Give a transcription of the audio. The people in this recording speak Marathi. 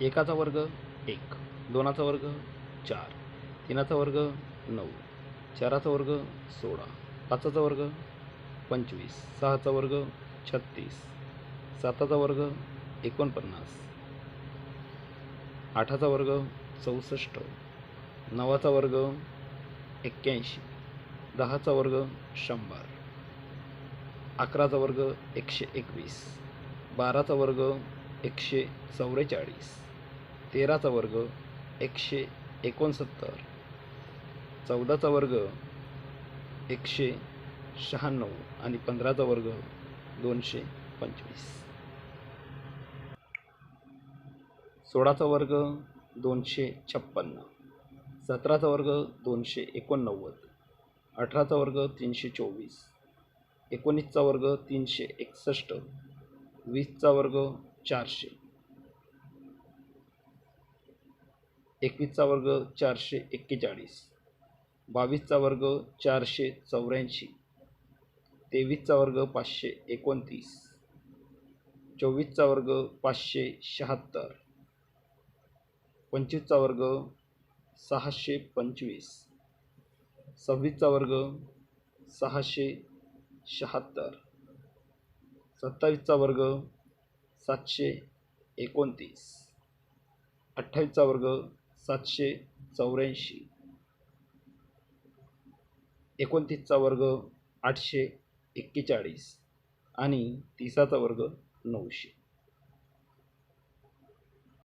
एकाचा वर्ग एक दोनाचा वर्ग चार तीनाचा वर्ग नऊ चाराचा वर्ग सोळा पाचाचा वर्ग पंचवीस सहाचा वर्ग छत्तीस साताचा वर्ग एकोणपन्नास आठाचा वर्ग चौसष्ट नवाचा वर्ग एक्क्याऐंशी दहाचा वर्ग शंभर अकराचा वर्ग एकशे एकवीस बाराचा वर्ग एकशे चौवेचाळीस तेराचा वर्ग एकशे एकोणसत्तर. चौदाचा वर्ग एकशे शहाण्णव. आणि पंधराचा वर्ग दोनशे पंचवीस. सोळाचा वर्ग दोनशे छप्पन्न सतराचा वर्ग दोनशे एकोणनव्वद. अठराचा वर्ग तीनशे चोवीस. एकोणीसचा वर्ग तीनशे एकसष्ट. वीसचा वर्ग चारशे. एकवीसचा वर्ग चारशे एक्केचाळीस. बावीसचा वर्ग चारशे चौऱ्याऐंशी. तेवीसचा वर्ग पाचशे एकोणतीस. चोवीसचा वर्ग पाचशे शहात्तर. पंचवीसचा वर्ग सहाशे पंचवीस. सव्वीसचा वर्ग सहाशे शहात्तर. सत्तावीसचा वर्ग सातशे एकोणतीस. अठ्ठावीसचा वर्ग सातशे चौऱ्याऐंशी. एकोणतीसचा वर्ग आठशे एक्केचाळीस आणि तीसाचा वर्ग नऊशे.